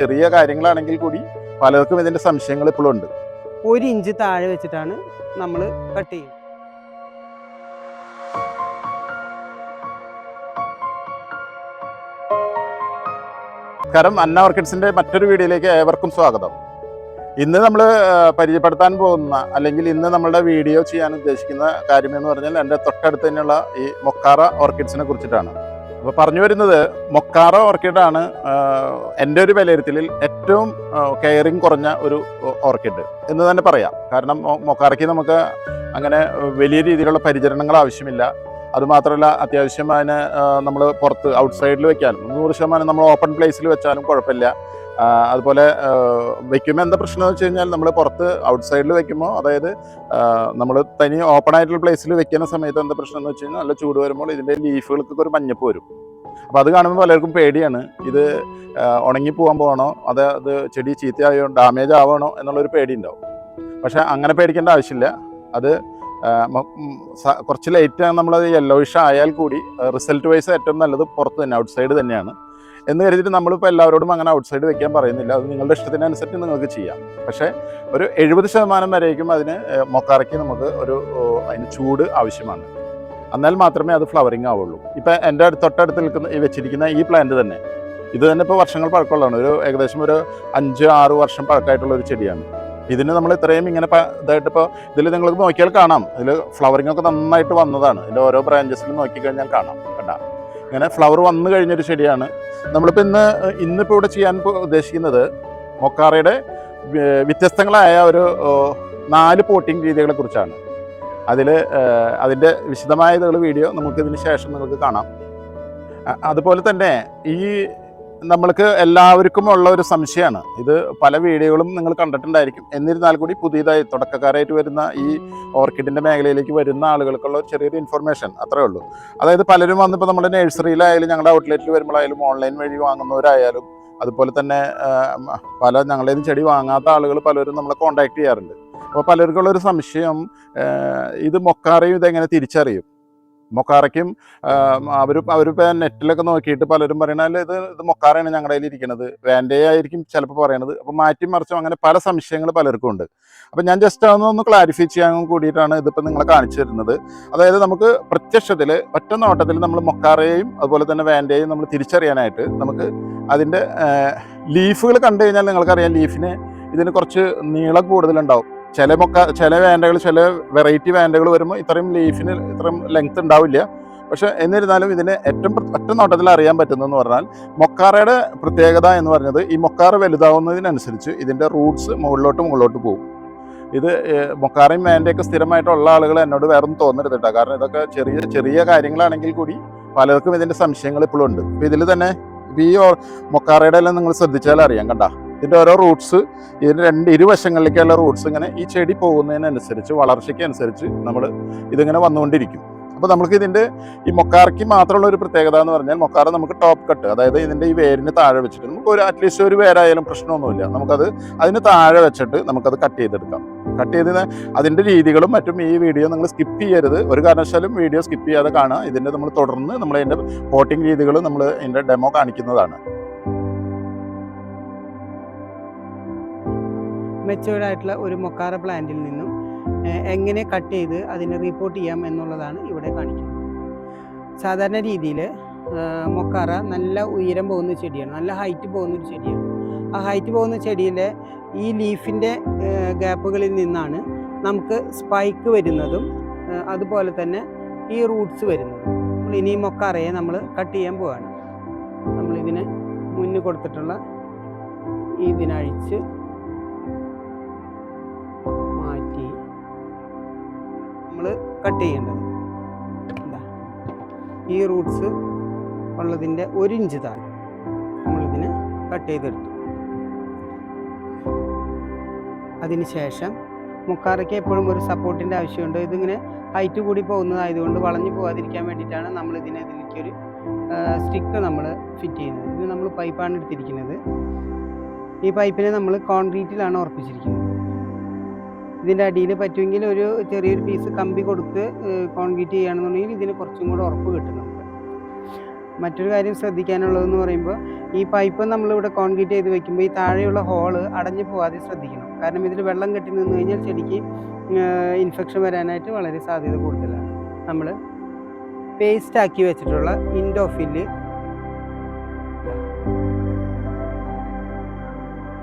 ചെറിയ കാര്യങ്ങളാണെങ്കിൽ കൂടി പലർക്കും ഇതിന്റെ സംശയങ്ങൾ ഇപ്പോഴും ഉണ്ട്. ഒരു ഇഞ്ച് താഴെ വെച്ചിട്ടാണ് നമ്മൾ കട്ട് ചെയ്യുന്നത്. നമസ്കാരം. അന്ന ഓർക്കിഡ്സിന്റെ മറ്റൊരു വീഡിയോയിലേക്ക് ഏവർക്കും സ്വാഗതം. ഇന്ന് നമ്മൾ പരിചയപ്പെടുത്താൻ പോകുന്ന അല്ലെങ്കിൽ ഇന്ന് നമ്മളുടെ വീഡിയോ ചെയ്യാൻ ഉദ്ദേശിക്കുന്ന കാര്യമെന്ന് പറഞ്ഞാൽ എന്റെ തൊട്ടടുത്ത് തന്നെയുള്ള ഈ മൊക്കാറ ഓർക്കിഡ്സിനെ കുറിച്ചിട്ടാണ്. അപ്പോൾ പറഞ്ഞു വരുന്നത് മൊക്കാറ ഓർക്കിഡാണ് എന്റെ ഒരു വിലയിരുത്തലിൽ ഏറ്റവും കെയറിങ് കുറഞ്ഞ ഒരു ഓർക്കിഡ് എന്ന് തന്നെ പറയാം. കാരണം മൊക്കാറയ്ക്ക് നമുക്ക് അങ്ങനെ വലിയ രീതിയിലുള്ള പരിചരണങ്ങൾ ആവശ്യമില്ല. അതുമാത്രമല്ല അത്യാവശ്യം അതിന് നമ്മൾ പുറത്ത് ഔട്ട്സൈഡിൽ വെക്കാനും നൂറ് ശതമാനം നമ്മൾ ഓപ്പൺ പ്ലേസിൽ വെച്ചാലും കുഴപ്പമില്ല. അതുപോലെ വെക്കുമ്പോൾ എന്താ പ്രശ്നം എന്ന് വെച്ച് കഴിഞ്ഞാൽ നമ്മൾ പുറത്ത് ഔട്ട്സൈഡിൽ വെക്കുമ്പോൾ അതായത് നമ്മൾ തനി ഓപ്പൺ ആയിട്ടുള്ള പ്ലേസിൽ വെക്കുന്ന സമയത്ത് എന്താ പ്രശ്നം എന്ന് വെച്ച് കഴിഞ്ഞാൽ നല്ല ചൂട് വരുമ്പോൾ ഇതിന്റെ ലീഫുകൾക്കൊക്കെ ഒരു മഞ്ഞപ്പ് വരും. അപ്പോൾ അത് കാണുമ്പോൾ പലർക്കും പേടിയാണ്. ഇത് ഉണങ്ങി പോകാൻ പോകണോ? അത് അത് ചെടി ചീത്തയായോ? ഡാമേജ് ആവണോ? എന്നുള്ളൊരു പേടി ഉണ്ടാവും പക്ഷേ അങ്ങനെ പേടിക്കേണ്ട ആവശ്യമില്ല. അത് കുറച്ച് ലേറ്റ് നമ്മളത് യെല്ലോയിഷ് ആയാൽ കൂടി റിസൾട്ട് വൈസ് ഏറ്റവും നല്ലത് പുറത്ത് തന്നെ ഔട്ട്സൈഡ് തന്നെയാണ്. എന്ന് കരുതിയിട്ട് നമ്മളിപ്പോൾ എല്ലാവരോടും അങ്ങനെ ഔട്ട്സൈഡ് വെക്കാൻ പറയുന്നില്ല. അത് നിങ്ങളുടെ ഇഷ്ടത്തിനനുസരിച്ച് നിങ്ങൾക്ക് ചെയ്യാം. പക്ഷേ ഒരു എഴുപത് ശതമാനം വരേക്കും അതിന് മൊക്കാറയ്ക്ക് നമുക്ക് ഒരു അതിന് ചൂട് ആവശ്യമാണ്. എന്നാൽ മാത്രമേ അത് ഫ്ലവറിങ് ആവുള്ളൂ. ഇപ്പം എന്റെ തൊട്ടടുത്ത് നിൽക്കുന്ന ഈ വെച്ചിരിക്കുന്ന ഈ പ്ലാന്റ് തന്നെ ഇത് തന്നെ ഇപ്പോൾ വർഷങ്ങൾ പഴക്കമുള്ളതാണ്. ഒരു ഏകദേശം ഒരു അഞ്ച് ആറ് വർഷം പഴക്കമായിട്ടുള്ള ഒരു ചെടിയാണ്. ഇതിന് നമ്മൾ ഇത്രയും ഇങ്ങനെ ഇതായിട്ട് ഇപ്പോൾ ഇതിൽ നിങ്ങൾക്ക് നോക്കിയാൽ കാണാം. ഇതിൽ ഫ്ലവറിംഗ് ഒക്കെ നന്നായിട്ട് വന്നതാണ്. ഇതിന്റെ ഓരോ ബ്രാഞ്ചസിലും നോക്കിക്കഴിഞ്ഞാൽ കാണാം കണ്ട. ഇങ്ങനെ ഫ്ലവർ വന്നു കഴിഞ്ഞൊരു ചെടിയാണ്. നമ്മളിപ്പോൾ ഇന്ന് ഇന്നിപ്പോൾ ഇവിടെ ചെയ്യാൻ ഉദ്ദേശിക്കുന്നത് മൊക്കാറയുടെ വ്യ- വ്യത്യസ്തങ്ങളായ ഒരു നാല് പോട്ടിംഗ് രീതികളെ കുറിച്ചാണ്. അതിൽ അതിന്റെ വിശദമായ ഇതുകൾ വീഡിയോ നമുക്കിതിന് ശേഷം നിങ്ങൾക്ക് കാണാം. അതുപോലെ തന്നെ ഈ നമ്മൾക്ക് എല്ലാവർക്കും ഉള്ള ഒരു സംശയമാണ്. ഇത് പല വീഡിയോകളും നിങ്ങൾ കണ്ടിട്ടുണ്ടായിരിക്കും. എന്നിരുന്നാൽ കൂടി പുതിയതായി തുടക്കക്കാരായിട്ട് വരുന്ന ഈ ഓർക്കിഡിന്റെ മേഖലയിലേക്ക് വരുന്ന ആളുകൾക്കുള്ള ചെറിയൊരു ഇൻഫർമേഷൻ അത്രേ ഉള്ളൂ. അതായത് പലരും വന്നിപ്പോൾ നമ്മുടെ നഴ്സറിയിലായാലും ഞങ്ങളുടെ ഔട്ട്ലെറ്റിൽ വരുമ്പോഴായാലും ഓൺലൈൻ വഴി വാങ്ങുന്നവരായാലും അതുപോലെ തന്നെ പല നിന്ന് ചെടി വാങ്ങാത്ത ആളുകൾ പലരും നമ്മളെ കോൺടാക്ട് ചെയ്യാറുണ്ട്. അപ്പോൾ പലർക്കുള്ളൊരു സംശയം ഇത് മൊക്കാറിയും ഇതെങ്ങനെ തിരിച്ചറിയും? മൊക്കാറയ്ക്കും അവർ അവരിപ്പോൾ നെറ്റിലൊക്കെ നോക്കിയിട്ട് പലരും പറയണത് ഇത് ഇത് മൊക്കാറയാണ് ഞങ്ങളുടെ കയ്യിൽ ഇരിക്കുന്നത് വേണ്ടേ ആയിരിക്കും ചിലപ്പോൾ പറയണത്. അപ്പോൾ മാറ്റി മറിച്ചും അങ്ങനെ പല സംശയങ്ങൾ പലർക്കും ഉണ്ട്. അപ്പോൾ ഞാൻ ജസ്റ്റ് അതൊന്ന് ക്ലാരിഫൈ ചെയ്യാൻ കൂടിയിട്ടാണ് ഇതിപ്പോൾ നിങ്ങളെ കാണിച്ചു തരുന്നത്. അതായത് നമുക്ക് പ്രത്യക്ഷത്തിൽ ഒറ്റ നോട്ടത്തിൽ നമ്മൾ മൊക്കാറയെയും അതുപോലെ തന്നെ വേണ്ടയെയും നമ്മൾ തിരിച്ചറിയാനായിട്ട് നമുക്ക് അതിന്റെ ലീഫുകൾ കണ്ടു കഴിഞ്ഞാൽ നിങ്ങൾക്കറിയാം ലീഫിന് ഇതിന് കുറച്ച് നീളം കൂടുതലുണ്ടാവും. ചില മൊക്ക ചില വാൻഡകൾ ചില വെറൈറ്റി വാൻഡകൾ വരുമ്പോൾ ഇത്രയും ലീഫിന് ഇത്രയും ലെങ്ത് ഉണ്ടാവില്ല. പക്ഷേ എന്നിരുന്നാലും ഇതിന് ഏറ്റവും ഒറ്റ നോട്ടത്തിൽ അറിയാൻ പറ്റുന്നതെന്ന് പറഞ്ഞാൽ മൊക്കാറയുടെ പ്രത്യേകത എന്ന് പറഞ്ഞത് ഈ മൊക്കാറ് വലുതാവുന്നതിനനുസരിച്ച് ഇതിന്റെ റൂട്ട്സ് മുകളിലോട്ട് മുകളിലോട്ട് പോകും. ഇത് മൊക്കാറയും വേണ്ടയൊക്കെ സ്ഥിരമായിട്ടുള്ള ആളുകൾ എന്നോട് വേറെ ഒന്നും തോന്നരുത് കേട്ടോ കാരണം ഇതൊക്കെ ചെറിയ ചെറിയ കാര്യങ്ങളാണെങ്കിൽ കൂടി പലർക്കും ഇതിന്റെ സംശയങ്ങൾ ഇപ്പോഴും ഉണ്ട്. ഇപ്പോൾ ഇതിൽ തന്നെ ഈ മൊക്കാറയുടെ എല്ലാം നിങ്ങൾ ശ്രദ്ധിച്ചാൽ അറിയാം കണ്ട. ഇതിന്റെ ഓരോ റൂട്ട്സ് ഇതിന് രണ്ട് ഇരുവശങ്ങളിലേക്കുള്ള റൂട്ട്സ് ഇങ്ങനെ ഈ ചെടി പോകുന്നതിനനുസരിച്ച് വളർച്ചയ്ക്ക് അനുസരിച്ച് നമ്മൾ ഇതിങ്ങനെ വന്നുകൊണ്ടിരിക്കും. അപ്പോൾ നമുക്ക് ഇതിന്റെ ഈ മൊക്കാർക്ക് മാത്രമുള്ള ഒരു പ്രത്യേകത എന്ന് പറഞ്ഞാൽ മൊക്കാറ് നമുക്ക് ടോപ്പ് കട്ട് അതായത് ഇതിന്റെ ഈ വേരിന് താഴെ വെച്ചിട്ട് നമുക്ക് ഒരു അറ്റ്ലീസ്റ്റ് ഒരു വേരായാലും പ്രശ്നമൊന്നുമില്ല. നമുക്കത് അതിന് താഴെ വെച്ചിട്ട് നമുക്കത് കട്ട് ചെയ്തെടുക്കാം. കട്ട് ചെയ്ത് അതിന്റെ രീതികളും മറ്റും ഈ വീഡിയോ നിങ്ങൾ സ്കിപ്പ് ചെയ്യരുത്. ഒരു കാരണവശാലും വീഡിയോ സ്കിപ്പ് ചെയ്യാതെ കാണുക. ഇതിന്റെ നമ്മൾ തുടർന്ന് നമ്മൾ അതിന്റെ പോട്ടിംഗ് രീതികളും നമ്മൾ ഇതിന്റെ ഡെമോ കാണിക്കുന്നതാണ്. മെച്ചുവേർഡ് ആയിട്ടുള്ള ഒരു മൊക്കാറ പ്ലാന്റിൽ നിന്നും എങ്ങനെ കട്ട് ചെയ്ത് അതിനെ റിപ്പോർട്ട് ചെയ്യാം എന്നുള്ളതാണ് ഇവിടെ കാണിക്കുന്നത്. സാധാരണ രീതിയിൽ മൊക്കാറ നല്ല ഉയരം പോകുന്ന ചെടിയാണ് നല്ല ഹൈറ്റ് പോകുന്ന ഒരു ചെടിയാണ്. ആ ഹൈറ്റ് പോകുന്ന ചെടിയിലെ ഈ ലീഫിന്റെ ഗ്യാപ്പുകളിൽ നിന്നാണ് നമുക്ക് സ്പൈക്ക് വരുന്നതും അതുപോലെ തന്നെ ഈ റൂട്ട്സ് വരുന്നതും. നമ്മൾ ഇനി മൊക്കാറയെ നമ്മൾ കട്ട് ചെയ്യാൻ പോവുകയാണ് നമ്മളിതിനെ മുന്നിൽ കൊടുത്തിട്ടുള്ള ഇതിനഴിച്ച് കട്ട് ചെയ്യേണ്ടത്. ഈ റൂട്ട്സ് ഉള്ളതിന്റെ ഒരു ഇഞ്ച് താഴെ നമ്മളിതിനെ കട്ട് ചെയ്തെടുത്തു. അതിന് ശേഷം മുക്കാറയ്ക്ക് എപ്പോഴും ഒരു സപ്പോർട്ടിന്റെ ആവശ്യമുണ്ട്. ഇതിങ്ങനെ ഹൈറ്റ് കൂടി പോകുന്നതായതുകൊണ്ട് വളഞ്ഞു പോകാതിരിക്കാൻ വേണ്ടിയിട്ടാണ് നമ്മൾ ഇതിനെ ഇതിലേക്കൊരു സ്റ്റിക്ക് നമ്മൾ ഫിറ്റ് ചെയ്യുന്നത്. ഇത് നമ്മൾ പൈപ്പാണ് എടുത്തിരിക്കുന്നത്. ഈ പൈപ്പിനെ നമ്മൾ കോൺക്രീറ്റിലാണ് ഉറപ്പിച്ചിരിക്കുന്നത്. ഇതിന്റെ അടിയിൽ പറ്റുമെങ്കിൽ ഒരു ചെറിയൊരു പീസ് കമ്പി കൊടുത്ത് കോൺക്രീറ്റ് ചെയ്യുകയാണെന്നുണ്ടെങ്കിൽ ഇതിന് കുറച്ചും കൂടെ ഉറപ്പ് കിട്ടും നമുക്ക്. മറ്റൊരു കാര്യം ശ്രദ്ധിക്കാനുള്ളതെന്ന് പറയുമ്പോൾ ഈ പൈപ്പ് നമ്മളിവിടെ കോൺക്രീറ്റ് ചെയ്ത് വെക്കുമ്പോൾ ഈ താഴെയുള്ള ഹോൾ അടഞ്ഞു പോകാതെ ശ്രദ്ധിക്കണം. കാരണം ഇതിൽ വെള്ളം കെട്ടി നിന്ന് കഴിഞ്ഞാൽ ചെടിക്ക് ഇൻഫെക്ഷൻ വരാനായിട്ട് വളരെ സാധ്യത കൂടുതലാണ്. നമ്മൾ പേസ്റ്റ് ആക്കി വെച്ചിട്ടുള്ള ഇൻഡോഫിൽ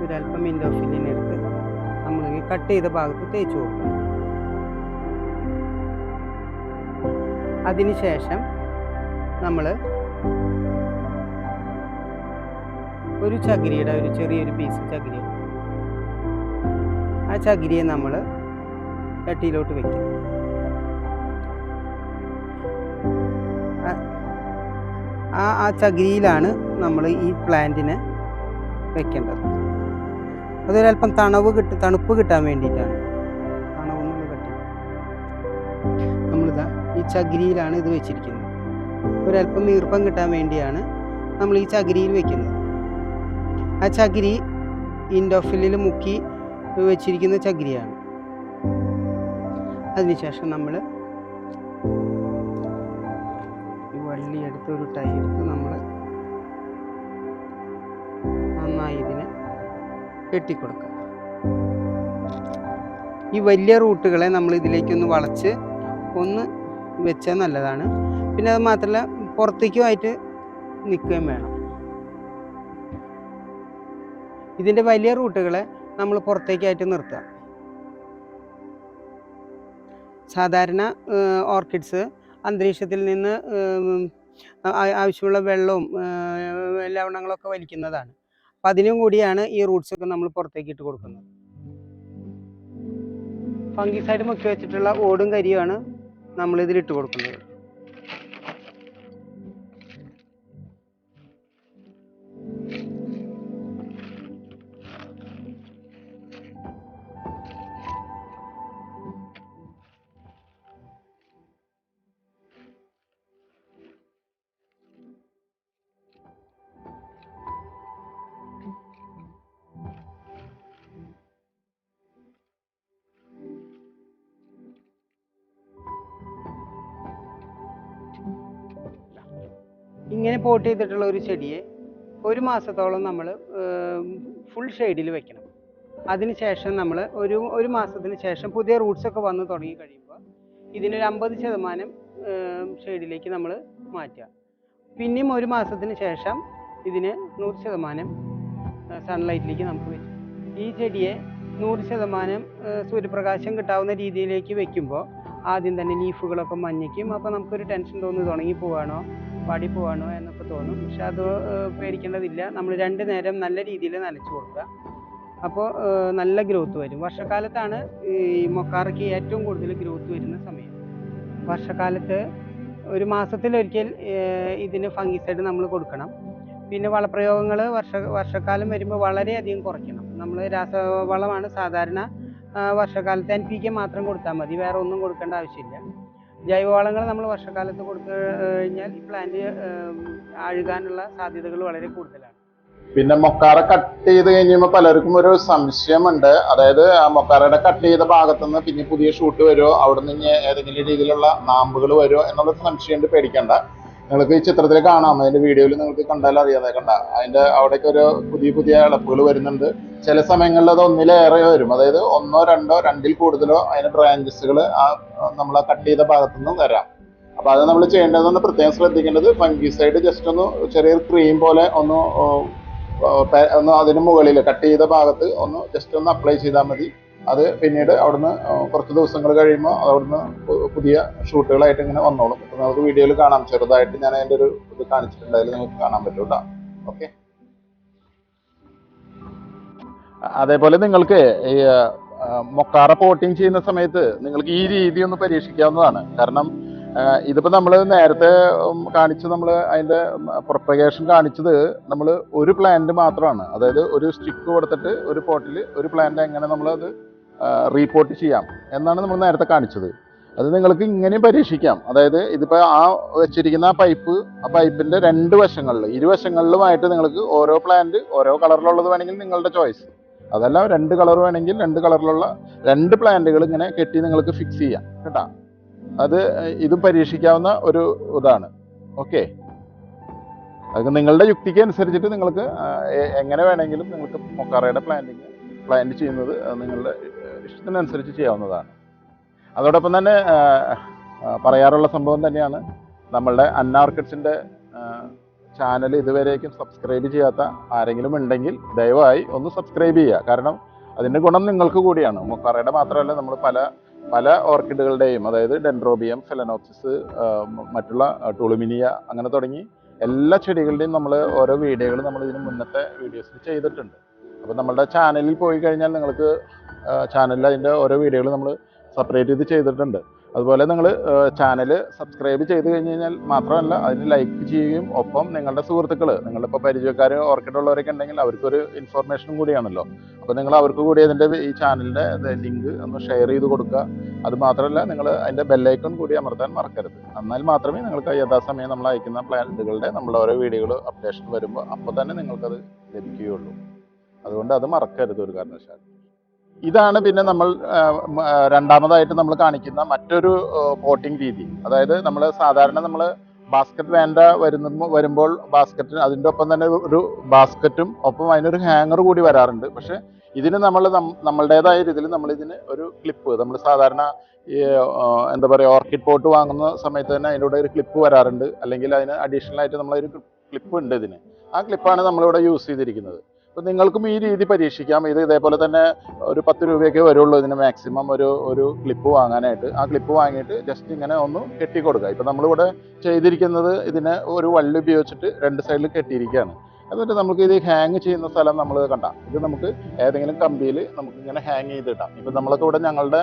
ഒരല്പം ഈ കട്ട് ചെയ്ത ഭാഗത്ത് തേച്ച് കൊടുക്കുക. അതിനുശേഷം നമ്മൾ ഒരു ചകിരിയുടെ ഒരു ചെറിയൊരു പീസ് ചകിരി ആ ചകിരിയെ നമ്മൾ ചട്ടിയിലോട്ട് വെക്കും. ആ- ആ ചകിരിയിലാണ് നമ്മൾ ഈ പ്ലാന്റിനെ വെക്കേണ്ടത്. അതൊരല്പം തണവ് കിട്ട തണുപ്പ് കിട്ടാൻ വേണ്ടിയിട്ടാണ്. തണവ് എന്നുള്ള നമ്മളിതാ ഈ ചകിരിയിലാണ് ഇത് വെച്ചിരിക്കുന്നത്. ഒരല്പം ഈർപ്പം കിട്ടാൻ വേണ്ടിയാണ് നമ്മൾ ഈ ചകിരിയിൽ വെക്കുന്നത്. ആ ചകിരി ഇൻഡോഫില്ലിൽ മുക്കി വെച്ചിരിക്കുന്ന ചകിരിയാണ്. അതിനുശേഷം നമ്മൾ വള്ളി എടുത്ത് ഒരു ടൈ എടുത്ത് കെട്ടിക്കൊടുക്കുക ഈ വലിയ റൂട്ടുകളെ നമ്മൾ ഇതിലേക്കൊന്ന് വളച്ച് ഒന്ന് വെച്ചാൽ നല്ലതാണ്. പിന്നെ അത് മാത്രമല്ല പുറത്തേക്കുമായിട്ട് നിൽക്കുകയും വേണം. ഇതിന്റെ വലിയ റൂട്ടുകളെ നമ്മൾ പുറത്തേക്കായിട്ട് നിർത്തുക. സാധാരണ ഓർക്കിഡ്സ് അന്തരീക്ഷത്തിൽ നിന്ന് ആവശ്യമുള്ള വെള്ളവും ലവണങ്ങളൊക്കെ വലിക്കുന്നതാണ്. അപ്പം അതിനും കൂടിയാണ് ഈ റൂട്ട്സ് ഒക്കെ നമ്മൾ പുറത്തേക്ക് ഇട്ട് കൊടുക്കുന്നത്. ഫംഗിസൈഡ് മുക്കി വെച്ചിട്ടുള്ള ഓടും കരിയുമാണ് നമ്മൾ ഇതിൽ ഇട്ട് കൊടുക്കുന്നത്. ഇങ്ങനെ പോട്ട് ചെയ്തിട്ടുള്ള ഒരു ചെടിയെ ഒരു മാസത്തോളം നമ്മൾ ഫുൾ ഷെയ്ഡിൽ വെക്കണം. അതിനുശേഷം നമ്മൾ ഒരു ഒരു മാസത്തിന് ശേഷം പുതിയ റൂട്ട്സ് ഒക്കെ വന്ന് തുടങ്ങി കഴിയുമ്പോൾ ഇതിനൊരു അമ്പത് ശതമാനം ഷെയ്ഡിലേക്ക് നമ്മൾ മാറ്റുക. പിന്നെയും ഒരു മാസത്തിന് ശേഷം ഇതിന് നൂറ് ശതമാനം സൺലൈറ്റിലേക്ക് നമുക്ക് വെച്ചു. ഈ ചെടിയെ നൂറ് ശതമാനം സൂര്യപ്രകാശം കിട്ടാവുന്ന രീതിയിലേക്ക് വെക്കുമ്പോൾ ആദ്യം തന്നെ ലീഫുകളൊക്കെ മഞ്ഞയ്ക്കും അപ്പോൾ നമുക്കൊരു ടെൻഷൻ തോന്നി തുടങ്ങി പോവാണോ? പാടി പോവാണോ എന്നൊക്കെ തോന്നും. പക്ഷെ അത് പേടിക്കേണ്ടതില്ല. നമ്മൾ രണ്ട് നേരം നല്ല രീതിയിൽ നനച്ചു കൊടുക്കുക. അപ്പോൾ നല്ല ഗ്രോത്ത് വരും. വർഷക്കാലത്താണ് ഈ മൊക്കാറയ്ക്ക് ഏറ്റവും കൂടുതൽ ഗ്രോത്ത് വരുന്ന സമയം. വർഷക്കാലത്ത് ഒരു മാസത്തിലൊരിക്കൽ ഇതിന് ഫംഗിസൈഡ് നമ്മൾ കൊടുക്കണം. പിന്നെ വളപ്രയോഗങ്ങൾ വർഷ വർഷക്കാലം വരുമ്പോൾ വളരെയധികം കുറയ്ക്കണം. നമ്മൾ രാസവളമാണ് സാധാരണ വർഷക്കാലത്ത് എൻ പി കെ മാത്രം കൊടുത്താൽ മതി. വേറെ ഒന്നും കൊടുക്കേണ്ട ആവശ്യമില്ല. ജൈവവളങ്ങൾ നമ്മൾ വർഷക്കാലത്ത് കൊടുത്തു കഴിഞ്ഞാൽ ഈ പ്ലാന്റ് അഴുകാനുള്ള സാധ്യതകൾ വളരെ കൂടുതലാണ്. പിന്നെ മൊക്കാറ കട്ട് ചെയ്ത് കഴിഞ്ഞപ്പോൾ പലർക്കും ഒരു സംശയമുണ്ട്. അതായത് ആ മൊക്കാറയുടെ കട്ട് ചെയ്ത ഭാഗത്തുനിന്ന് പിന്നെ പുതിയ ഷൂട്ട് വരുമോ അവിടെ നിന്ന് ഏതെങ്കിലും രീതിയിലുള്ള നാമ്പുകൾ വരുമോ എന്നുള്ള സംശയമുണ്ട് പേടിക്കണ്ട. നിങ്ങൾക്ക് ഈ ചിത്രത്തിൽ കാണാം. അതിന്റെ വീഡിയോയിൽ നിങ്ങൾക്ക് കണ്ടാൽ അറിയാതെ കണ്ട അതിന്റെ അവിടേക്ക് ഒരു പുതിയ പുതിയ ഇളപ്പുകൾ വരുന്നുണ്ട്. ചില സമയങ്ങളിൽ അത് ഒന്നിലേറെ വരും. അതായത് ഒന്നോ രണ്ടോ രണ്ടിൽ കൂടുതലോ അതിന്റെ ബ്രാഞ്ചസുകൾ ആ നമ്മൾ കട്ട് ചെയ്ത ഭാഗത്തു നിന്ന് വരാം. അപ്പൊ അത് നമ്മൾ ചെയ്യേണ്ടതെന്ന് പ്രത്യേകം ശ്രദ്ധിക്കേണ്ടത് ഫംഗിസൈഡ് ജസ്റ്റ് ഒന്ന് ചെറിയൊരു ക്രീം പോലെ ഒന്ന് ഒന്ന് അതിന് മുകളിൽ കട്ട് ചെയ്ത ഭാഗത്ത് ഒന്ന് ജസ്റ്റ് ഒന്ന് അപ്ലൈ ചെയ്താൽ മതി. അത് പിന്നീട് അവിടുന്ന് കുറച്ച് ദിവസങ്ങൾ കഴിയുമ്പോൾ അവിടുന്ന് പുതിയ ഷൂട്ടുകളായിട്ട് ഇങ്ങനെ വന്നോളും. അപ്പൊ നമുക്ക് വീഡിയോയിൽ കാണാം. ചെറുതായിട്ട് ഞാൻ അതിന്റെ ഒരു ഇത് കാണിച്ചിട്ടുണ്ട്. നിങ്ങൾക്ക് കാണാൻ പറ്റും ഓക്കെ? അതേപോലെ നിങ്ങൾക്ക് ഈ മൊക്കാറ പോട്ടിങ് ചെയ്യുന്ന സമയത്ത് നിങ്ങൾക്ക് ഈ രീതി ഒന്ന് പരീക്ഷിക്കാവുന്നതാണ്. കാരണം ഇതിപ്പോ നമ്മൾ നേരത്തെ കാണിച്ച് നമ്മൾ അതിന്റെ പ്രൊപ്പഗേഷൻ കാണിച്ചത് നമ്മൾ ഒരു പ്ലാന്റ് മാത്രമാണ്. അതായത് ഒരു സ്റ്റിക്ക് കൊടുത്തിട്ട് ഒരു പോട്ടിൽ ഒരു പ്ലാന്റ് എങ്ങനെ നമ്മൾ അത് റീപോർട്ട് ചെയ്യാം. എന്നാണ് നമ്മൾ നേരത്തെ കാണിച്ചത്. അത് നിങ്ങൾക്ക് ഇങ്ങനെയും പരീക്ഷിക്കാം. അതായത് ഇതിപ്പോൾ ആ വെച്ചിരിക്കുന്ന പൈപ്പ് ആ പൈപ്പിന്റെ രണ്ട് വശങ്ങളിൽ ഇരുവശങ്ങളിലുമായിട്ട് നിങ്ങൾക്ക് ഓരോ പ്ലാന്റ് ഓരോ കളറിലുള്ളത് വേണമെങ്കിൽ നിങ്ങളുടെ ചോയ്സ് അതല്ല രണ്ട് കളർ വേണമെങ്കിൽ രണ്ട് കളറിലുള്ള രണ്ട് പ്ലാന്റുകൾ ഇങ്ങനെ കെട്ടി നിങ്ങൾക്ക് ഫിക്സ് ചെയ്യാം. കേട്ടോ? അത് ഇതും പരീക്ഷിക്കാവുന്ന ഒരു ഇതാണ്. ഓക്കെ അത് നിങ്ങളുടെ യുക്തിക്ക് അനുസരിച്ചിട്ട് നിങ്ങൾക്ക് എങ്ങനെ വേണമെങ്കിലും നിങ്ങൾക്ക് മൊക്കാറയുടെ പ്ലാന്റിങ് പ്ലാന്റ് ചെയ്യുന്നത് നിങ്ങളുടെ ഇഷ്ടത്തിനനുസരിച്ച് ചെയ്യാവുന്നതാണ്. അതോടൊപ്പം തന്നെ പറയാറുള്ള സംഭവം തന്നെയാണ് നമ്മളുടെ അന്ന ഓർക്കിഡ്സിന്റെ ചാനൽ ഇതുവരേക്കും സബ്സ്ക്രൈബ് ചെയ്യാത്ത ആരെങ്കിലും ഉണ്ടെങ്കിൽ ദയവായി ഒന്ന് സബ്സ്ക്രൈബ് ചെയ്യുക. കാരണം അതിന്റെ ഗുണം നിങ്ങൾക്ക് കൂടിയാണ്. മുക്കറയുടെ മാത്രമല്ല നമ്മൾ പല പല ഓർക്കിഡുകളുടെയും അതായത് ഡെൻഡ്രോബിയം ഫെലനോപ്സിസ് മറ്റുള്ള ടൂളുമിനിയ അങ്ങനെ തുടങ്ങി എല്ലാ ചെടികളുടെയും നമ്മൾ ഓരോ വീഡിയോകൾ നമ്മൾ ഇതിന് മുന്നത്തെ വീഡിയോസിൽ ചെയ്തിട്ടുണ്ട്. അപ്പോൾ നമ്മളുടെ ചാനലിൽ പോയി കഴിഞ്ഞാൽ നിങ്ങൾക്ക് ചാനലിൽ അതിന്റെ ഓരോ വീഡിയോകൾ നമ്മൾ സെപ്പറേറ്റ് ചെയ്ത് ചെയ്തിട്ടുണ്ട്. അതുപോലെ നിങ്ങൾ ചാനൽ സബ്സ്ക്രൈബ് ചെയ്ത് കഴിഞ്ഞ് കഴിഞ്ഞാൽ മാത്രമല്ല അതിന് ലൈക്ക് ചെയ്യുകയും ഒപ്പം നിങ്ങളുടെ സുഹൃത്തുക്കൾ നിങ്ങളിപ്പോൾ പരിചയക്കാർ ഓർക്കിഡുള്ളവരൊക്കെ ഉണ്ടെങ്കിൽ അവർക്കൊരു ഇൻഫർമേഷനും കൂടിയാണല്ലോ. അപ്പോൾ നിങ്ങൾ അവർക്ക് കൂടി അതിന്റെ ഈ ചാനലിന്റെ ലിങ്ക് ഒന്ന് ഷെയർ ചെയ്ത് കൊടുക്കുക. അത് മാത്രമല്ല നിങ്ങൾ അതിന്റെ ബെല്ലൈക്കൺ കൂടി അമർത്താൻ മറക്കരുത്. എന്നാൽ മാത്രമേ നിങ്ങൾക്ക് യഥാസമയം നമ്മൾ അയക്കുന്ന പ്ലാനുകളുടെ നമ്മൾ ഓരോ വീഡിയോകൾ അപ്ഡേഷൻ വരുമ്പോൾ അപ്പോൾ തന്നെ നിങ്ങൾക്കത് ലഭിക്കുകയുള്ളൂ. അതുകൊണ്ട് അത് മറക്കരുത് ഒരു കാരണവശാലും. ഇതാണ് പിന്നെ നമ്മൾ രണ്ടാമതായിട്ട് നമ്മൾ കാണിക്കുന്ന മറ്റൊരു പോട്ടിംഗ് രീതി. അതായത് നമ്മൾ സാധാരണ നമ്മൾ ബാസ്ക്കറ്റ് വേണ്ട വരുന്ന വരുമ്പോൾ ബാസ്ക്കറ്റ് അതിന്റെ ഒപ്പം തന്നെ ഒരു ബാസ്ക്കറ്റും ഒപ്പം അതിനൊരു ഹാങ്ങർ കൂടി വരാറുണ്ട്. പക്ഷേ ഇതിന് നമ്മൾ നമ്മളുടേതായ രീതിയിൽ നമ്മൾ ഇതിന് ഒരു ക്ലിപ്പ് നമ്മൾ സാധാരണ ഈ എന്താ പറയുക ഓർക്കിഡ് പോട്ട് വാങ്ങുന്ന സമയത്ത് തന്നെ അതിന്റെ കൂടെ ഒരു ക്ലിപ്പ് വരാറുണ്ട്. അല്ലെങ്കിൽ അതിന് അഡീഷണൽ ആയിട്ട് നമ്മളൊരു ക്ലിപ്പ് ഉണ്ട് ഇതിന്. ആ ക്ലിപ്പാണ് നമ്മളിവിടെ യൂസ് ചെയ്തിരിക്കുന്നത്. അപ്പോൾ നിങ്ങൾക്കും ഈ രീതി പരീക്ഷിക്കാം. ഇത് ഇതേപോലെ തന്നെ ഒരു പത്ത് രൂപയൊക്കെ വരുള്ളൂ ഇതിന് മാക്സിമം ഒരു ഒരു ക്ലിപ്പ് വാങ്ങാനായിട്ട്. ആ ക്ലിപ്പ് വാങ്ങിയിട്ട് ജസ്റ്റ് ഇങ്ങനെ ഒന്ന് കെട്ടി കൊടുക്കുക ഇപ്പം നമ്മളിവിടെ ചെയ്തിരിക്കുന്നത് ഇതിനെ ഒരു വള്ളി ഉപയോഗിച്ചിട്ട് രണ്ട് സൈഡിൽ കെട്ടിയിരിക്കുകയാണ്. എന്നിട്ട് നമുക്ക് ഇത് ഹാങ് ചെയ്യുന്ന സ്ഥലം നമ്മൾ കണ്ട. ഇത് നമുക്ക് ഏതെങ്കിലും കമ്പിയിൽ നമുക്ക് ഇങ്ങനെ ഹാങ് ചെയ്തിടാം ഇപ്പം നമ്മളൊക്കെ ഇവിടെ ഞങ്ങളുടെ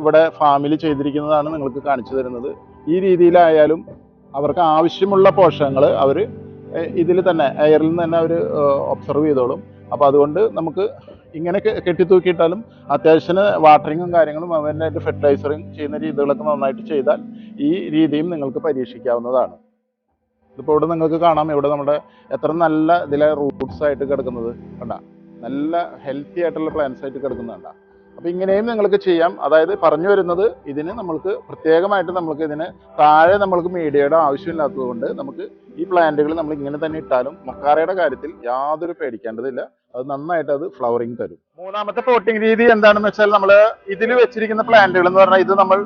ഇവിടെ ഫാമിൽ ചെയ്തിരിക്കുന്നതാണ് നിങ്ങൾക്ക് കാണിച്ചു തരുന്നത്. ഈ രീതിയിലായാലും അവർക്ക് ആവശ്യമുള്ള പോഷകങ്ങൾ അവർ ഇതിൽ തന്നെ എയറിൽ നിന്ന് തന്നെ അവർ ഒബ്സർവ് ചെയ്തോളും. അപ്പോൾ അതുകൊണ്ട് നമുക്ക് ഇങ്ങനെ കെട്ടിത്തൂക്കിയിട്ടാലും അത്യാവശ്യത്തിന് വാട്ടറിങ്ങും കാര്യങ്ങളും അവനായിട്ട് ഫെർട്ടിലൈസറിങ് ചെയ്യുന്ന രീതികളൊക്കെ നന്നായിട്ട് ചെയ്താൽ ഈ രീതിയും നിങ്ങൾക്ക് പരീക്ഷിക്കാവുന്നതാണ്. ഇതിപ്പോൾ ഇവിടെ നിങ്ങൾക്ക് കാണാം ഇവിടെ നമ്മുടെ എത്ര നല്ല ഇതിലെ റൂട്ട്സ് ആയിട്ട് കിടക്കുന്നത് കണ്ട. നല്ല ഹെൽത്തി ആയിട്ടുള്ള പ്ലാന്റ്സ് ആയിട്ട് കിടക്കുന്നുണ്ട അപ്പോൾ ഇങ്ങനെയും നിങ്ങൾക്ക് ചെയ്യാം. അതായത് പറഞ്ഞു വരുന്നത് ഇതിന് നമ്മൾക്ക് പ്രത്യേകമായിട്ട് നമ്മൾക്ക് ഇതിന് താഴെ നമ്മൾക്ക് മീഡിയയുടെ ആവശ്യമില്ലാത്തത് കൊണ്ട് നമുക്ക് ഈ പ്ലാന്റുകൾ നമ്മൾ ഇങ്ങനെ തന്നെ ഇട്ടാലും മൊക്കാറയുടെ കാര്യത്തിൽ യാതൊരു പേടിക്കേണ്ടതില്ല. അത് നന്നായിട്ട് അത് ഫ്ലവറിങ് തരും. മൂന്നാമത്തെ പോട്ടിംഗ് രീതി എന്താണെന്ന് വെച്ചാൽ നമ്മൾ ഇതിൽ വെച്ചിരിക്കുന്ന പ്ലാന്റുകൾ എന്ന് പറഞ്ഞാൽ ഇത് നമ്മൾ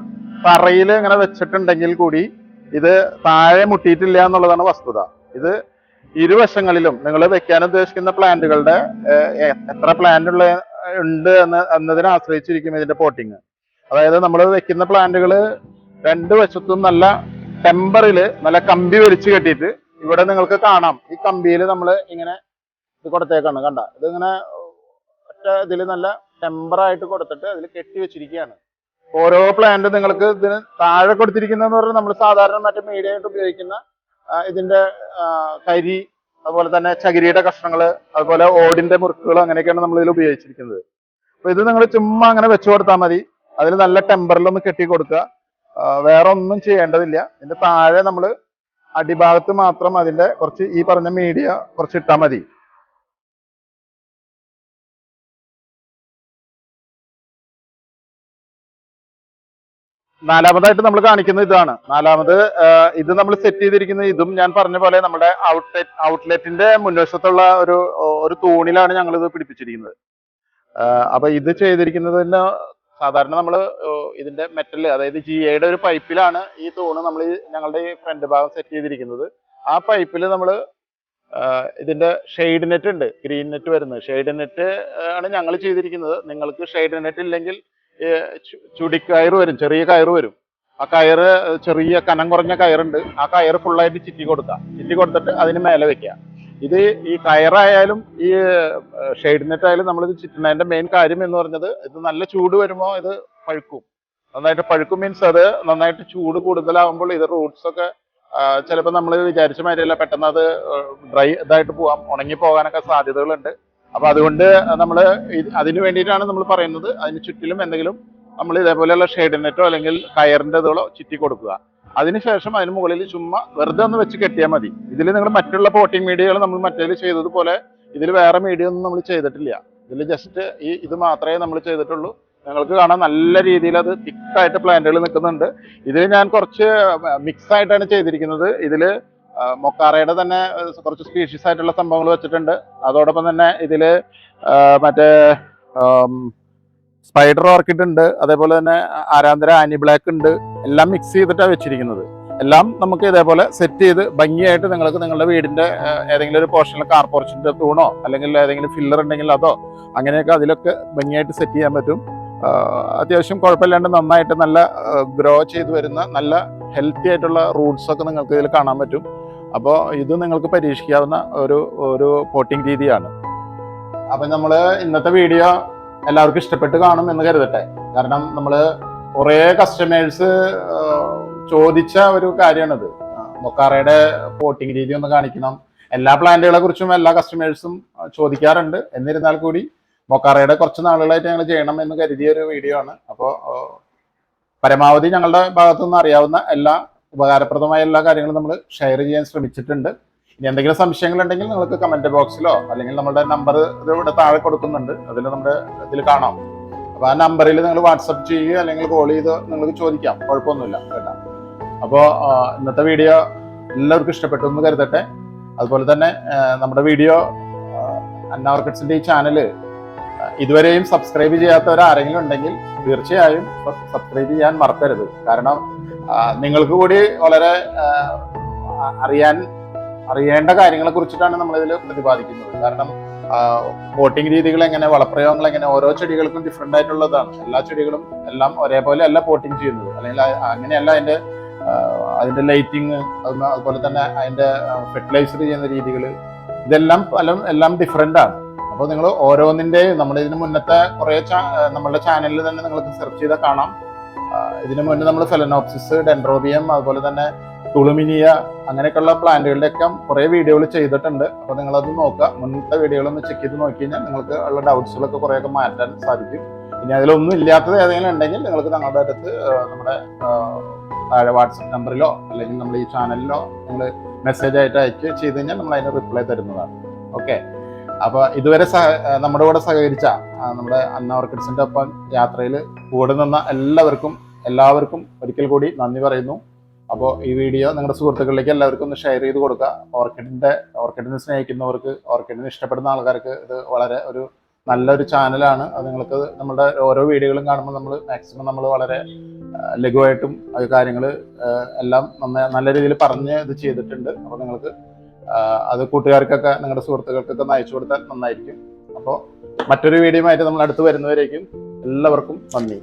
തറയിൽ ഇങ്ങനെ വെച്ചിട്ടുണ്ടെങ്കിൽ കൂടി ഇത് താഴെ മുട്ടിയിട്ടില്ല എന്നുള്ളതാണ് വസ്തുത. ഇത് ഇരുവശങ്ങളിലും നിങ്ങൾ വെക്കാൻ ഉദ്ദേശിക്കുന്ന പ്ലാന്റുകളുടെ എത്ര പ്ലാന്റ് ഉള്ള ഉണ്ട് എന്ന് എന്നതിനെ ആശ്രയിച്ചിരിക്കും ഇതിന്റെ പോട്ടിങ് അതായത് നമ്മൾ വെക്കുന്ന പ്ലാന്റുകൾ രണ്ട് വശത്തും നല്ല ടെമ്പറിൽ നല്ല കമ്പി വലിച്ചു കെട്ടിയിട്ട് ഇവിടെ നിങ്ങൾക്ക് കാണാം. ഈ കമ്പിയിൽ നമ്മൾ ഇങ്ങനെ ഇത് കൊടുത്തേക്കാണ്. കണ്ട ഇതിങ്ങനെ ഒറ്റ ഇതിൽ നല്ല ടെമ്പറായിട്ട് കൊടുത്തിട്ട് അതിൽ കെട്ടി വെച്ചിരിക്കുകയാണ്. ഓരോ പ്ലാന്റ് നിങ്ങൾക്ക് ഇതിന് താഴെ കൊടുത്തിരിക്കുന്നതെന്ന് പറഞ്ഞാൽ നമ്മൾ സാധാരണ മറ്റേ മീഡിയ ആയിട്ട് ഉപയോഗിക്കുന്ന ഇതിന്റെ കരി അതുപോലെ തന്നെ ചകിരിയുടെ കഷ്ണങ്ങൾ അതുപോലെ ഓടിന്റെ മുറുക്കുകൾ അങ്ങനെയൊക്കെയാണ് നമ്മൾ ഇതിൽ ഉപയോഗിച്ചിരിക്കുന്നത്. അപ്പൊ ഇത് നിങ്ങൾ ചുമ്മാ അങ്ങനെ വെച്ചു കൊടുത്താൽ മതി. അതിൽ നല്ല ടെമ്പറിൽ ഒന്ന് കെട്ടി കൊടുക്കുക. വേറെ ഒന്നും ചെയ്യേണ്ടതില്ല. ഇതിന്റെ താഴെ നമ്മൾ അടിഭാഗത്ത് മാത്രം അതിന്റെ കുറച്ച് ഈ പറഞ്ഞ മീഡിയ കുറച്ച് ഇട്ടാൽ മതി. നാലാമതായിട്ട് നമ്മൾ കാണിക്കുന്നത് ഇതാണ്. നാലാമത് ഇത് നമ്മൾ സെറ്റ് ചെയ്തിരിക്കുന്ന ഇതും ഞാൻ പറഞ്ഞ പോലെ നമ്മുടെ ഔട്ട്ലെറ്റ് ഔട്ട്ലെറ്റിന്റെ മുൻവശത്തുള്ള ഒരു ഒരു തൂണിലാണ് ഞങ്ങൾ ഇത് പിടിപ്പിച്ചിരിക്കുന്നത് അപ്പൊ ഇത് ചെയ്തിരിക്കുന്നത് തന്നെ സാധാരണ നമ്മൾ ഇതിന്റെ മെറ്റൽ അതായത് ജി എയുടെ ഒരു പൈപ്പിലാണ് ഈ തൂണ് നമ്മൾ ഞങ്ങളുടെ ഈ ഫ്രണ്ട് ഭാഗം സെറ്റ് ചെയ്തിരിക്കുന്നത്. ആ പൈപ്പിൽ നമ്മൾ ഇതിന്റെ ഷെയ്ഡ് നെറ്റ് ഉണ്ട് ഗ്രീൻ നെറ്റ് വരുന്നത്. ഷെയ്ഡ് നെറ്റ് ആണ് ഞങ്ങൾ ചെയ്തിരിക്കുന്നത്. നിങ്ങൾക്ക് ഷെയ്ഡ് നെറ്റ് ഇല്ലെങ്കിൽ ചുടിക്കയറ് വരും ചെറിയ കയറ് വരും. ആ കയറ് ചെറിയ കനം കുറഞ്ഞ കയറുണ്ട്. ആ കയറ് ഫുള്ളായിട്ട് ചിറ്റി കൊടുക്കുക ചിറ്റി കൊടുത്തിട്ട് അതിന് മേലെ വെക്കുക ഇത് ഈ കയറായാലും ഈ ഷെയ്ഡ് നെറ്റ് ആയാലും നമ്മളിത് ചിറ്റുന്നതിന്റെ മെയിൻ കാര്യം എന്ന് പറഞ്ഞത് ഇത് നല്ല ചൂട് വരുമ്പോൾ ഇത് പഴുക്കും. നന്നായിട്ട് പഴുക്കും മീൻസ് അത് നന്നായിട്ട് ചൂട് കൂടുതലാവുമ്പോൾ ഇത് റൂട്ട്സ് ഒക്കെ ചിലപ്പോൾ നമ്മൾ വിചാരിച്ച മാതിരിയല്ല പെട്ടെന്ന് അത് ഡ്രൈ ഇതായിട്ട് പോവാം. ഉണങ്ങി പോകാനൊക്കെ സാധ്യതകളുണ്ട്. അപ്പൊ അതുകൊണ്ട് നമ്മൾ അതിനു വേണ്ടിയിട്ടാണ് നമ്മൾ പറയുന്നത്. അതിന് ചുറ്റിലും എന്തെങ്കിലും നമ്മൾ ഇതേപോലെയുള്ള ഷെയ്ഡ് നെറ്റോ അല്ലെങ്കിൽ കയറിന്റെ ഇതുകളോ ചുറ്റി കൊടുക്കുക. അതിനുശേഷം അതിന് മുകളിൽ ചുമ്മാ വെറുതെ ഒന്ന് വെച്ച് കെട്ടിയാൽ മതി. ഇതിൽ നിങ്ങൾ മറ്റുള്ള പോട്ടിംഗ് മീഡിയകൾ നമ്മൾ മറ്റേതിൽ ചെയ്തതുപോലെ ഇതിൽ വേറെ മീഡിയ ഒന്നും നമ്മൾ ചെയ്തിട്ടില്ല. ഇതിൽ ജസ്റ്റ് ഈ ഇത് മാത്രമേ നമ്മൾ ചെയ്തിട്ടുള്ളൂ. നിങ്ങൾക്ക് കാണാൻ നല്ല രീതിയിൽ അത് തിക്കായിട്ട് പ്ലാന്റുകൾ നിൽക്കുന്നുണ്ട് ഇതിൽ ഞാൻ കുറച്ച് മിക്സ് ആയിട്ടാണ് ചെയ്തിരിക്കുന്നത്. ഇതിൽ മൊക്കാറയുടെ തന്നെ കുറച്ച് സ്പീഷീസ് ആയിട്ടുള്ള സംഭവങ്ങൾ വെച്ചിട്ടുണ്ട്. അതോടൊപ്പം തന്നെ ഇതിൽ മറ്റേ സ്പൈഡർ ഓർക്കിഡ് ഉണ്ട്. അതേപോലെ തന്നെ ആരാന്തര ആനി ബ്ലാക്ക് ഉണ്ട്. എല്ലാം മിക്സ് ചെയ്തിട്ടാണ് വെച്ചിരിക്കുന്നത്. എല്ലാം നമുക്ക് ഇതേപോലെ സെറ്റ് ചെയ്ത് ഭംഗിയായിട്ട് നിങ്ങൾക്ക് നിങ്ങളുടെ വീടിന്റെ ഏതെങ്കിലും ഒരു പോർഷനിൽ കാർ പോർച്ചിന്റെ തൂണോ അല്ലെങ്കിൽ ഏതെങ്കിലും ഫില്ലർ ഉണ്ടെങ്കിൽ അതോ അങ്ങനെയൊക്കെ അതിലൊക്കെ ഭംഗിയായിട്ട് സെറ്റ് ചെയ്യാൻ പറ്റും. അത്യാവശ്യം കുഴപ്പമില്ലാണ്ട് നന്നായിട്ട് നല്ല ഗ്രോ ചെയ്ത് വരുന്ന നല്ല ഹെൽത്തി ആയിട്ടുള്ള റൂട്ട്സ് ഒക്കെ നിങ്ങൾക്ക് ഇതിൽ കാണാൻ പറ്റും. അപ്പോൾ ഇത് നിങ്ങൾക്ക് പരീക്ഷിക്കാവുന്ന ഒരു ഒരു പോട്ടിംഗ് രീതിയാണ്. അപ്പം നമ്മൾ ഇന്നത്തെ വീഡിയോ എല്ലാവർക്കും ഇഷ്ടപ്പെട്ട് കാണും എന്ന് കരുതട്ടെ. കാരണം നമ്മൾ കുറേ കസ്റ്റമേഴ്സ് ചോദിച്ച ഒരു കാര്യമാണിത്. മൊക്കാറയുടെ പോട്ടിംഗ് രീതി ഒന്ന് കാണിക്കണം. എല്ലാ പ്ലാന്റുകളെ കുറിച്ചും എല്ലാ കസ്റ്റമേഴ്സും ചോദിക്കാറുണ്ട്. എന്നിരുന്നാൽ കൂടി മൊക്കാറയുടെ കുറച്ച് നാളുകളായിട്ട് ഞങ്ങൾ ചെയ്യണം എന്ന് കരുതിയ ഒരു വീഡിയോ ആണ്. അപ്പോൾ പരമാവധി ഞങ്ങളുടെ ഭാഗത്തുനിന്ന് അറിയാവുന്ന എല്ലാ ഉപകാരപ്രദമായ എല്ലാ കാര്യങ്ങളും നമ്മൾ ഷെയർ ചെയ്യാൻ ശ്രമിച്ചിട്ടുണ്ട്. ഇനി എന്തെങ്കിലും സംശയങ്ങൾ ഉണ്ടെങ്കിൽ നിങ്ങൾക്ക് കമന്റ് ബോക്സിലോ അല്ലെങ്കിൽ നമ്മുടെ നമ്പർ ഇവിടെ താഴെ കൊടുക്കുന്നുണ്ട്. അതിൽ നമ്മുടെ ഇതിൽ കാണാം. അപ്പോൾ ആ നമ്പറിൽ നിങ്ങൾ വാട്സപ്പ് ചെയ്യുക അല്ലെങ്കിൽ കോൾ ചെയ്ത് നിങ്ങൾക്ക് ചോദിക്കാം. കുഴപ്പമൊന്നുമില്ല. കേട്ടോ. അപ്പോൾ ഇന്നത്തെ വീഡിയോ എല്ലാവർക്കും ഇഷ്ടപ്പെട്ടു എന്ന് കരുതട്ടെ. അതുപോലെ തന്നെ നമ്മുടെ വീഡിയോ അന്നാവർക്കട്സിന്റെ ഈ ചാനൽ ഇതുവരെയും സബ്സ്ക്രൈബ് ചെയ്യാത്തവരാരെങ്കിലും ഉണ്ടെങ്കിൽ തീർച്ചയായും സബ്സ്ക്രൈബ് ചെയ്യാൻ മറക്കരുത്. കാരണം നിങ്ങൾക്ക് കൂടി വളരെ അറിയാൻ അറിയേണ്ട കാര്യങ്ങളെ കുറിച്ചിട്ടാണ് നമ്മളിതിൽ പ്രതിപാദിക്കുന്നത്. കാരണം വോട്ടിംഗ് രീതികൾ എങ്ങനെ വളപ്രയോഗങ്ങൾ എങ്ങനെ ഓരോ ചെടികൾക്കും ഡിഫറെന്റ് ആയിട്ടുള്ളതാണ്. എല്ലാ ചെടികളും എല്ലാം ഒരേപോലെ അല്ല പോട്ടിംഗ് ചെയ്യുന്നത്. അല്ലെങ്കിൽ അങ്ങനെയല്ല അതിന്റെ അതിന്റെ ലൈറ്റിങ് അതുപോലെ തന്നെ അതിന്റെ ഫെർട്ടിലൈസർ ചെയ്യുന്ന രീതികൾ. ഇതെല്ലാം പല എല്ലാം ഡിഫറെന്റ് ആണ്. അപ്പോൾ നിങ്ങൾ ഓരോന്നിന്റെയും നമ്മുടെ ഇതിന് മുന്നത്തെ കുറേ നമ്മളുടെ ചാനലിൽ തന്നെ നിങ്ങൾക്ക് സെർച്ച് ചെയ്താൽ കാണാം. ഇതിനു മുന്നേ നമ്മൾ ഫെലനോപ്സിസ് ഡെൻഡ്രോബിയം അതുപോലെ തന്നെ തുളുമിനിയ അങ്ങനെയൊക്കെയുള്ള പ്ലാന്റുകളുടെയൊക്കെ കുറേ വീഡിയോകൾ ചെയ്തിട്ടുണ്ട്. അപ്പോൾ നിങ്ങളത് നോക്കുക. മുന്നത്തെ വീഡിയോകളൊന്ന് ചെക്ക് ചെയ്ത് നോക്കി കഴിഞ്ഞാൽ നിങ്ങൾക്ക് ഉള്ള ഡൗട്ട്സുകളൊക്കെ കുറേയൊക്കെ മാറ്റാൻ സാധിക്കും. ഇനി അതിലൊന്നും ഇല്ലാത്തത് ഏതെങ്കിലും ഉണ്ടെങ്കിൽ നിങ്ങൾക്ക് ഞങ്ങളുടെ അടുത്ത് നമ്മുടെ താഴെ വാട്സപ്പ് നമ്പറിലോ അല്ലെങ്കിൽ നമ്മൾ ഈ ചാനലിലോ നിങ്ങൾ മെസ്സേജ് ആയിട്ട് അയക്കുക ചെയ്ത് കഴിഞ്ഞാൽ നമ്മൾ അതിന് റിപ്ലൈ തരുന്നതാണ്. ഓക്കെ അപ്പൊ ഇതുവരെ സഹ നമ്മുടെ കൂടെ സഹകരിച്ച നമ്മുടെ അന്ന ഓർക്കിഡ്സിന്റെ ഒപ്പം യാത്രയിൽ കൂടെ നിന്ന എല്ലാവർക്കും എല്ലാവർക്കും ഒരിക്കൽ കൂടി നന്ദി പറയുന്നു. അപ്പോൾ ഈ വീഡിയോ നിങ്ങളുടെ സുഹൃത്തുക്കളിലേക്ക് എല്ലാവർക്കും ഒന്ന് ഷെയർ ചെയ്ത് കൊടുക്കുക. ഓർക്കിഡിന്റെ ഓർക്കിഡിനെ സ്നേഹിക്കുന്നവർക്ക് ഓർക്കിഡിനെ ഇഷ്ടപ്പെടുന്ന ആൾക്കാർക്ക് ഇത് വളരെ ഒരു നല്ലൊരു ചാനലാണ്. അത് നിങ്ങൾക്ക് നമ്മുടെ ഓരോ വീഡിയോകളും കാണുമ്പോൾ നമ്മൾ മാക്സിമം നമ്മൾ വളരെ ലഘുവായിട്ടും അത് കാര്യങ്ങൾ എല്ലാം നന്നായി നല്ല രീതിയിൽ പറഞ്ഞ് ഇത് ചെയ്തിട്ടുണ്ട്. അപ്പോൾ നിങ്ങൾക്ക് അത് കൂട്ടുകാർക്കൊക്കെ നിങ്ങളുടെ സുഹൃത്തുക്കൾക്കൊക്കെ ഒന്ന് അയച്ചു കൊടുത്താൽ നന്നായിരിക്കും. അപ്പോൾ മറ്റൊരു വീഡിയോ ആയിട്ട് നമ്മൾ അടുത്ത് വരുന്നവരേക്കും എല്ലാവർക്കും നന്ദി.